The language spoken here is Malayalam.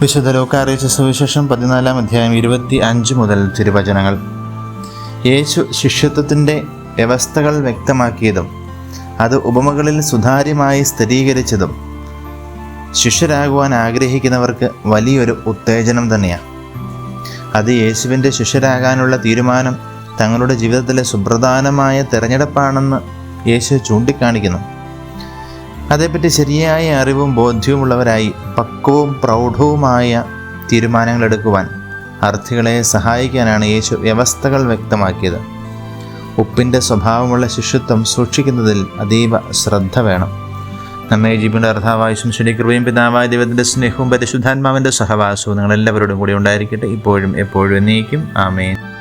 വിശുദ്ധ ലോക സുവിശേഷം പതിനാലാം അധ്യായം ഇരുപത്തി അഞ്ച് മുതൽ തിരുവചനങ്ങൾ. യേശു ശിഷ്യത്വത്തിന്റെ വ്യവസ്ഥകൾ വ്യക്തമാക്കിയതും അത് ഉപമകളിൽ സുതാര്യമായി സ്ഥിരീകരിച്ചതും ശിഷ്യരാകുവാൻ ആഗ്രഹിക്കുന്നവർക്ക് വലിയൊരു ഉത്തേജനം തന്നെയാണ് അത് യേശുവിന്റെ ശിഷ്യരാകാനുള്ള തീരുമാനം തങ്ങളുടെ ജീവിതത്തിലെ സുപ്രധാനമായ തിരഞ്ഞെടുപ്പാണെന്ന് യേശു ചൂണ്ടിക്കാണിക്കുന്നു. അതേപ്പറ്റി ശരിയായ അറിവും ബോധ്യവുമുള്ളവരായി പക്വവും പ്രൗഢവുമായ തീരുമാനങ്ങൾ എടുക്കുവാൻ അർത്ഥികളെ സഹായിക്കാനാണ് യേശു വ്യവസ്ഥകൾ വ്യക്തമാക്കിയത്. ഉപ്പിന്റെ സ്വഭാവമുള്ള ശിഷ്യത്വം സൂക്ഷിക്കുന്നതിൽ അതീവ ശ്രദ്ധ വേണം. നമ്മെ ജീവന്റെ അർത്ഥാവായുസും ശുശ്രീ കൃപയും പിതാവായ ദൈവത്തിന്റെ സ്നേഹവും പരിശുദ്ധാത്മാവിന്റെ സഹവാസവും നിങ്ങളെല്ലാവരോടും കൂടി ഉണ്ടായിരിക്കട്ടെ. ഇപ്പോഴും എപ്പോഴും എന്നേക്കും. ആമേൻ.